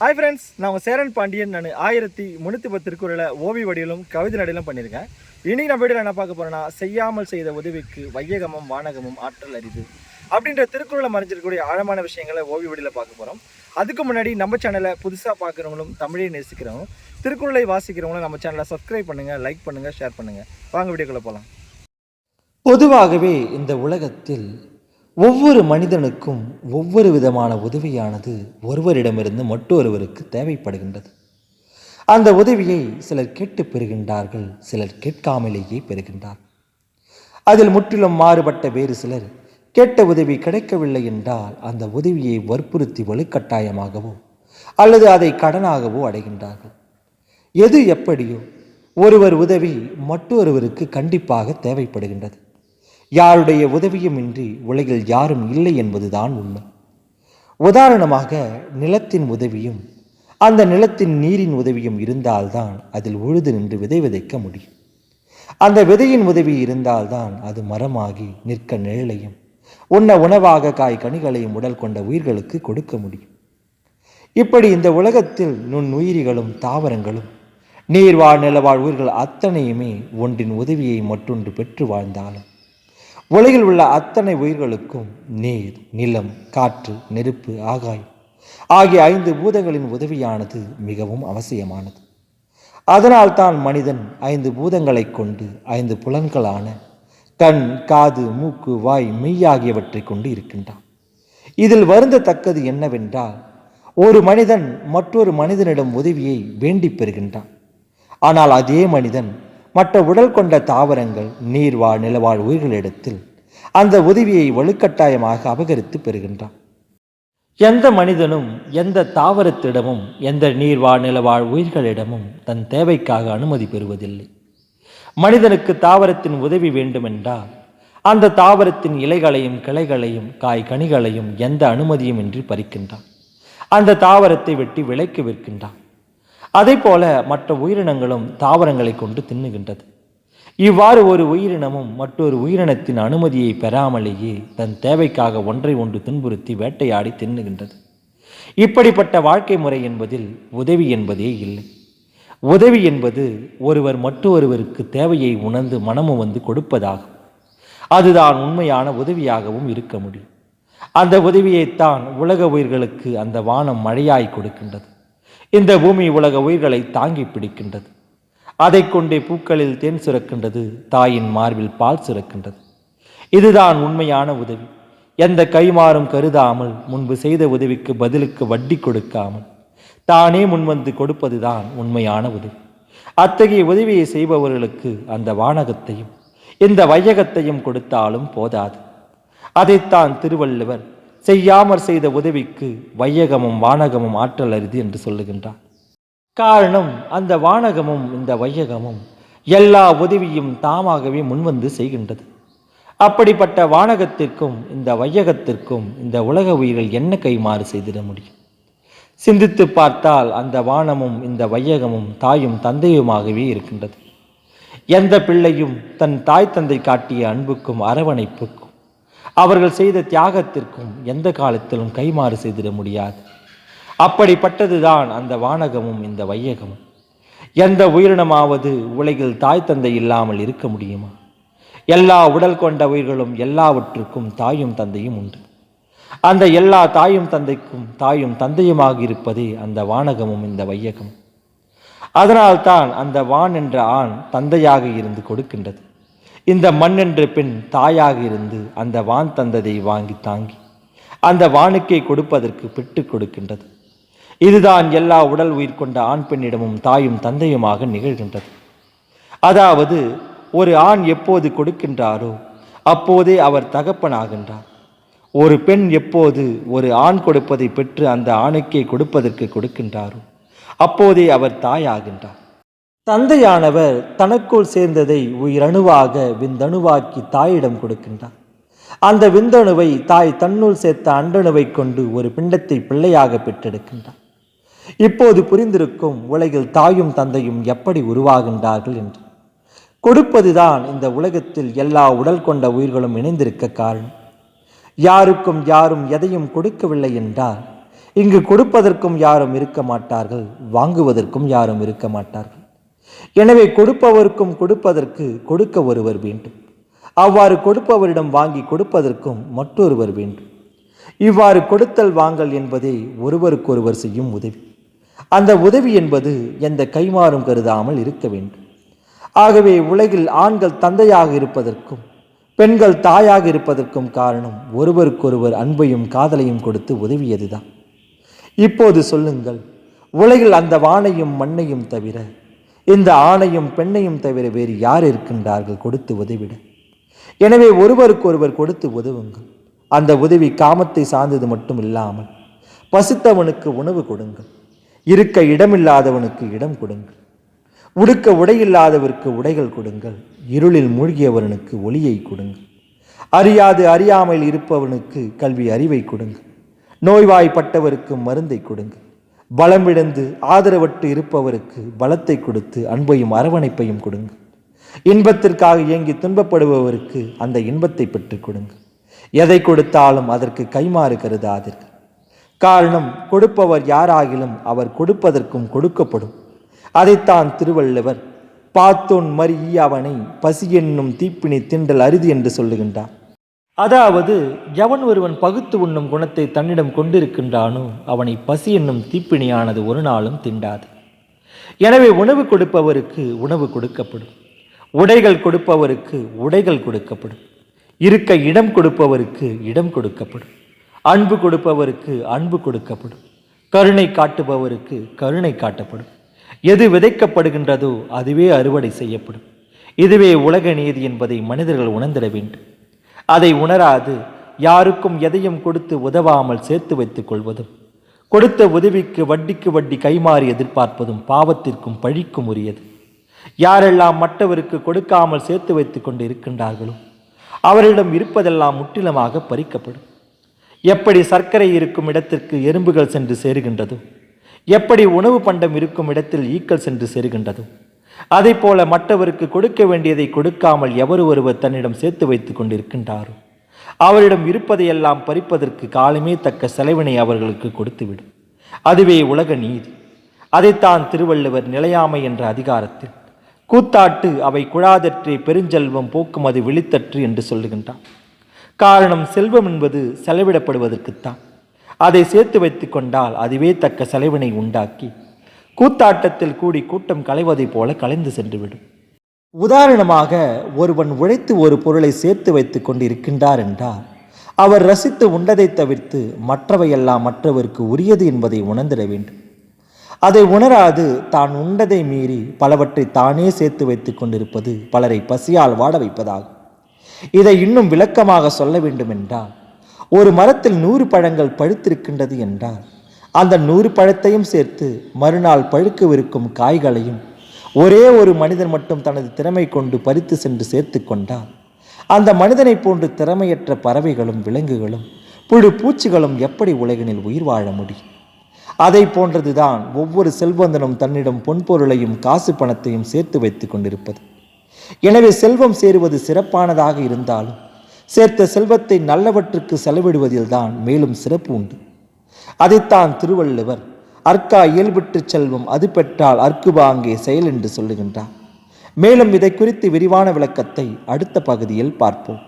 Hi friends நான் உங்கள் சேரன் பாண்டியன். நான் ஆயிரத்தி முந்நூற்றி பத்து திருக்குறளை ஓவி வடிவிலும் கவிதை நடையிலும் பண்ணியிருக்கேன். இன்றைக்கி நம்ம வீடியோவில் என்ன பார்க்க போகிறேன்னா செய்யாமல் செய்த உதவிக்கு வையகமும் வானகமும் ஆற்றல் அரிது அப்படின்ற திருக்குறளை மறைஞ்சிருக்கக்கூடிய ஆழமான விஷயங்களை ஓவி வடியில் பார்க்க போகிறோம் அதுக்கு முன்னாடி நம்ம சேனலை புதுசாக பார்க்குறவங்களும் தமிழை நேசிக்கிறவங்களும் திருக்குறளை வாசிக்கிறவங்களும் நம்ம சேனலை சப்ஸ்கிரைப் பண்ணுங்கள் லைக் பண்ணுங்கள் ஷேர் பண்ணுங்கள் வாங்க வீடியோக்குள்ளே போகலாம் பொதுவாகவே இந்த உலகத்தில் ஒவ்வொரு மனிதனுக்கும் ஒவ்வொரு விதமான உதவியானது ஒருவரிடமிருந்து மற்றொருவருக்கு தேவைப்படுகின்றது. அந்த உதவியை சிலர் கேட்டு பெறுகின்றார்கள் சிலர் கேட்காமலேயே பெறுகின்றார் அதில் முற்றிலும் மாறுபட்ட வேறு சிலர் கேட்ட உதவி கிடைக்கவில்லை என்றால் அந்த உதவியை வற்புறுத்தி வலுக்கட்டாயமாகவோ அல்லது அதை கடனாகவோ அடைகின்றார்கள். எது எப்படியோ ஒருவர் உதவி மற்றொருவருக்கு கண்டிப்பாக தேவைப்படுகின்றது. யாருடைய உதவியும் இன்றி உலகில் யாரும் இல்லை என்பதுதான் உண்மை. உதாரணமாக நிலத்தின் உதவியும் அந்த நிலத்தின் நீரின் உதவியும் இருந்தால்தான் அதில் உழுது நின்று விதை விதைக்க முடியும். அந்த விதையின் உதவி இருந்தால்தான் அது மரமாகி நிற்க நிழலையும் உண்ண உணவாக காய் கனிகளையும் உடல் கொண்ட உயிர்களுக்கு கொடுக்க முடியும். இப்படி இந்த உலகத்தில் நுண்ணுயிரிகளும் தாவரங்களும் நீர்வாழ் நிலவாழ் உயிர்கள் அத்தனையுமே ஒன்றின் உதவியை மற்றொன்று பெற்று வாழ்ந்தாலும் உலகில் உள்ள அத்தனை உயிர்களுக்கும் நீர் நிலம் காற்று நெருப்பு ஆகாயம் ஆகிய ஐந்து பூதங்களின் உதவியானது மிகவும் அவசியமானது. அதனால்தான் மனிதன் ஐந்து பூதங்களைக் கொண்டு ஐந்து புலன்களான கண் காது மூக்கு வாய் மெய் ஆகியவற்றை கொண்டு இருக்கின்றான். இதில் வருந்தத்தக்கது என்னவென்றால் ஒரு மனிதன் மற்றொரு மனிதனிடம் உதவியை வேண்டி பெறுகின்றான். ஆனால் அதே மனிதன் மற்ற உடல் கொண்ட தாவரங்கள் நீர்வாழ் நிலவாழ் உயிர்களிடத்தில் அந்த உதவியை வலுக்கட்டாயமாக அபகரித்து பெறுகின்றான். எந்த மனிதனும் எந்த தாவரத்திடமும் எந்த நீர்வாழ் நிலவாழ் உயிர்களிடமும் தன் தேவைக்காக அனுமதி பெறுவதில்லை. மனிதனுக்கு தாவரத்தின் உதவி வேண்டுமென்றால் அந்த தாவரத்தின் இலைகளையும் கிளைகளையும் காய் கனிகளையும் எந்த அனுமதியும் இன்றி பறிக்கின்றான். அந்த தாவரத்தை வெட்டி விலைக்கு விற்கின்றான். அதே போல மற்ற உயிரினங்களும் தாவரங்களை கொண்டு தின்னுகின்றது. இவ்வாறு ஒரு உயிரினமும் மற்றொரு உயிரினத்தின் அனுமதியை பெறாமலேயே தன் தேவைக்காக ஒன்றை ஒன்று துன்புறுத்தி வேட்டையாடி தின்னுகின்றது. இப்படிப்பட்ட வாழ்க்கை முறை என்பதில் உதவி என்பதே இல்லை. உதவி என்பது ஒருவர் மற்றொருவருக்கு தேவையை உணர்ந்து மனமும் வந்து கொடுப்பதாகும். அதுதான் உண்மையான உதவியாகவும் இருக்க முடியும். அந்த உதவியைத்தான் உலக உயிர்களுக்கு அந்த வானம் மழையாய் கொடுக்கின்றது. இந்த பூமி உலக உயிர்களை தாங்கி பிடிக்கின்றது. அதை கொண்டே பூக்களில் தேன் சுரக்கின்றது தாயின் மார்பில் பால் சுரக்கின்றது. இதுதான் உண்மையான உதவி. எந்த கைமாறும் கருதாமல் முன்பு செய்த உதவிக்கு பதிலுக்கு வட்டி கொடுக்காமல் தானே முன்வந்து கொடுப்பதுதான் உண்மையான உதவி. அத்தகைய உதவியை செய்பவர்களுக்கு அந்த வானகத்தையும் இந்த வையகத்தையும் கொடுத்தாலும் போதாது. அதைத்தான் திருவள்ளுவர் செய்யாமற் செய்த உதவிக்கு வையகமும் வானகமும் ஆற்றல் அரிது என்று சொல்லுகின்றார் காரணம் அந்த வானகமும் இந்த வையகமும் எல்லா உதவியும் தாமாகவே முன்வந்து செய்கின்றது. அப்படிப்பட்ட வானகத்திற்கும் இந்த வையகத்திற்கும் இந்த உலக உயிர்கள் என்ன கைமாறு செய்திட முடியும்? சிந்தித்து பார்த்தால் அந்த வானமும் இந்த வையகமும் தாயும் தந்தையுமாகவே இருக்கின்றது. எந்த பிள்ளையும் தன் தாய் தந்தை காட்டிய அன்புக்கும் அரவணைப்புக்கும் அவர்கள் செய்த தியாகத்திற்கும் எந்த காலத்திலும் கைமாறு செய்திட முடியாது. அப்படிப்பட்டதுதான் அந்த வானகமும் இந்த வையகமும். எந்த உயிரினமாவது உலகில் தாய் தந்தை இல்லாமல் இருக்க முடியுமா? எல்லா உடல் கொண்ட உயிர்களும் எல்லாவற்றுக்கும் தாயும் தந்தையும் உண்டு. அந்த எல்லா தாயும் தந்தைக்கும் தாயும் தந்தையுமாக இருப்பதே அந்த வானகமும் இந்த வையகமும். அதனால்தான் அந்த வான் என்ற ஆண் தந்தையாக இருந்து கொடுக்கின்றது. இந்த மண் என்ற பெண் தாயாக இருந்து அந்த வான் தந்ததை வாங்கி தாங்கி அந்த வானுக்கை கொடுப்பதற்கு பெற்று கொடுக்கின்றது. இதுதான் எல்லா உடல் உயிர் கொண்ட ஆண் பெண்ணிடமும் தாயும் தந்தையுமாக நிகழ்கின்றது. அதாவது ஒரு ஆண் எப்போது கொடுக்கின்றாரோ அப்போதே அவர் தகப்பனாகின்றார். ஒரு பெண் எப்போது ஒரு ஆண் கொடுப்பதை பெற்று அந்த ஆணுக்கே கொடுப்பதற்கு கொடுக்கின்றாரோ அப்போதே அவர் தாயாகின்றார். தந்தையானவர் தனக்குள் சேர்ந்ததை உயிரணுவாக விந்தணுவாக்கி தாயிடம் கொடுக்கின்றார். அந்த விந்தணுவை தாய் தன்னுள் சேர்த்த அண்டணுவை கொண்டு ஒரு பிண்டத்தை பிள்ளையாக பெற்றெடுக்கின்றார். இப்போது புரிந்திருக்கும் உலகில் தாயும் தந்தையும் எப்படி உருவாகின்றார்கள் என்று. கொடுப்பதுதான் இந்த உலகத்தில் எல்லா உடல் கொண்ட உயிர்களும் இணைந்திருக்க காரணம். யாருக்கும் யாரும் எதையும் கொடுக்கவில்லை என்றால் இங்கு கொடுப்பதற்கும் யாரும் இருக்க மாட்டார்கள் வாங்குவதற்கும் யாரும் இருக்க மாட்டார்கள். எனவே கொடுப்பவருக்கும் கொடுப்பதற்கு கொடுக்க ஒருவர் வேண்டும். அவ்வாறு கொடுப்பவரிடம் வாங்கி கொடுப்பதற்கும் மற்றொருவர் வேண்டும். இவ்வாறு கொடுத்தல் வாங்கல் என்பதே ஒருவருக்கொருவர் செய்யும் உதவி. அந்த உதவி என்பது எந்த கைமாறும் கருதாமல் இருக்க வேண்டும். ஆகவே உலகில் ஆண்கள் தந்தையாக இருப்பதற்கும் பெண்கள் தாயாக இருப்பதற்கும் காரணம் ஒருவருக்கொருவர் அன்பையும் காதலையும் கொடுத்து உதவியதுதான். இப்போது சொல்லுங்கள் உலகில் அந்த வானையும் மண்ணையும் தவிர இந்த ஆணையும் பெண்ணையும் தவிர வேறு யார் இருக்கின்றார்கள்? கொடுத்து உதவிட. எனவே ஒருவருக்கொருவர் கொடுத்து உதவுங்கள். அந்த உதவி காமத்தை சார்ந்தது மட்டும் இல்லாமல் பசித்தவனுக்கு உணவு கொடுங்கள். இருக்க இடமில்லாதவனுக்கு இடம் கொடுங்கள். உடுக்க உடையில்லாதவருக்கு உடைகள் கொடுங்கள். இருளில் மூழ்கியவனுக்கு ஒளியை கொடுங்கள். அறியாது அறியாமல் இருப்பவனுக்கு கல்வி அறிவை கொடுங்கள். நோய்வாய்ப்பட்டவருக்கு மருந்தை கொடுங்கள். பலமிழந்து ஆதரவற்று இருப்பவருக்கு பலத்தை கொடுத்து அன்பையும் அரவணைப்பையும் கொடுங்க. இன்பத்திற்காக ஏங்கி துன்பப்படுபவருக்கு அந்த இன்பத்தை பெற்றுக் கொடுங்க. எதை கொடுத்தாலும் அதற்கு கைமாறு கருதாதீர்கள். காரணம் கொடுப்பவர் யாராகிலும் அவர் கொடுப்பதற்கும் கொடுக்கப்படும். அதைத்தான் திருவள்ளுவர் பாத்தோன் மறி பசி என்னும் தீப்பினி திண்டல் அரிது என்று சொல்லுகின்றார். அதாவது எவன் ஒருவன் பகுத்து உண்ணும் குணத்தை தன்னிடம் கொண்டிருக்கின்றானோ அவனை பசி என்னும் தீப்பிணியானது ஒரு நாளும் திண்டாது. எனவே உணவு கொடுப்பவருக்கு உணவு கொடுக்கப்படும். உடைகள் கொடுப்பவருக்கு உடைகள் கொடுக்கப்படும். இருக்க இடம் கொடுப்பவருக்கு இடம் கொடுக்கப்படும். அன்பு கொடுப்பவருக்கு அன்பு கொடுக்கப்படும். கருணை காட்டுபவருக்கு கருணை காட்டப்படும். எது விதைக்கப்படுகின்றதோ அதுவே அறுவடை செய்யப்படும். இதுவே உலக நீதி என்பதை மனிதர்கள் உணர்ந்திட வேண்டும். அதை உணராது. யாருக்கும் எதையும் கொடுத்து உதவாமல் சேர்த்து வைத்துக் கொள்வதும் கொடுத்த உதவிக்கு வட்டிக்கு வட்டி கைமாறி எதிர்பார்ப்பதும் பாவத்திற்கும் பழிக்கும் உரியது. யாரெல்லாம் மற்றவருக்கு கொடுக்காமல் சேர்த்து வைத்து கொண்டு இருக்கின்றார்களோ அவரிடம் இருப்பதெல்லாம் முற்றிலுமாக பறிக்கப்படும். எப்படி சர்க்கரை இருக்கும் இடத்திற்கு எறும்புகள் சென்று சேருகின்றதோ எப்படி உணவு பண்டம் இருக்கும் இடத்தில் ஈக்கள் சென்று சேருகின்றதோ அதை போல மற்றவருக்கு கொடுக்க வேண்டியதை கொடுக்காமல் எவர் ஒருவர் தன்னிடம் சேர்த்து வைத்துக் கொண்டிருக்கின்றாரோ? அவரிடம் இருப்பதையெல்லாம் பறிப்பதற்கு காலமே தக்க செலவினை அவர்களுக்கு கொடுத்துவிடும். அதுவே உலக நீதி. அதைத்தான் திருவள்ளுவர் நிலையாமை என்ற அதிகாரத்தில் கூத்தாட்டு அவை குழாதற்றே பெருஞ்செல்வம் போக்கும் அது விழித்தற்று என்று சொல்லுகின்றான். காரணம் செல்வம் என்பது செலவிடப்படுவதற்குத்தான். அதை சேர்த்து வைத்து கொண்டால் அதுவே தக்க செலவினை உண்டாக்கி கூத்தாட்டத்தில் கூடி கூட்டம் கலைவதைப் போல கலைந்து சென்றுவிடும். உதாரணமாக ஒருவன் உழைத்து ஒரு பொருளை சேர்த்து வைத்துக் கொண்டு இருக்கின்றார் என்றால் அவர் ரசித்து உண்டதை தவிர்த்து மற்றவையெல்லாம் மற்றவருக்கு உரியது என்பதை உணர்ந்திட வேண்டும். அதை உணராது தான் உண்டதை மீறி பலவற்றை தானே சேர்த்து வைத்துக் கொண்டிருப்பது பலரை பசியால் வாட வைப்பதாகும். இதை இன்னும் விளக்கமாக சொல்ல வேண்டும் என்றால் ஒரு மரத்தில் நூறு பழங்கள் பழுத்திருக்கின்றது என்றால் அந்த நூறு பழத்தையும் சேர்த்து மறுநாள் பழுக்கவிருக்கும் காய்களையும் ஒரே ஒரு மனிதன் மட்டும் தனது திறமை கொண்டு பறித்து சென்று சேர்த்து கொண்டால் அந்த மனிதனைப் போன்று திறமையற்ற பறவைகளும் விலங்குகளும் புழு பூச்சிகளும் எப்படி உலகினில் உயிர் வாழ முடியும்? அதை போன்றதுதான் ஒவ்வொரு செல்வந்தனும் தன்னிடம் பொன்பொருளையும் காசு பணத்தையும் சேர்த்து வைத்துக் கொண்டிருப்பது. எனவே செல்வம் சேருவது சிறப்பானதாக இருந்தாலும் சேர்த்த செல்வத்தை நல்லவற்றுக்கு செலவிடுவதில்தான் மேலும் சிறப்பு உண்டு. அதைத்தான் திருவள்ளுவர் அற்கா இயல்பிட்டு செல்வம் அது பெற்றால் அற்குபா அங்கே செயல் என்று சொல்லுகின்றார். மேலும் இதை குறித்து விரிவான விளக்கத்தை அடுத்த பகுதியில் பார்ப்போம்.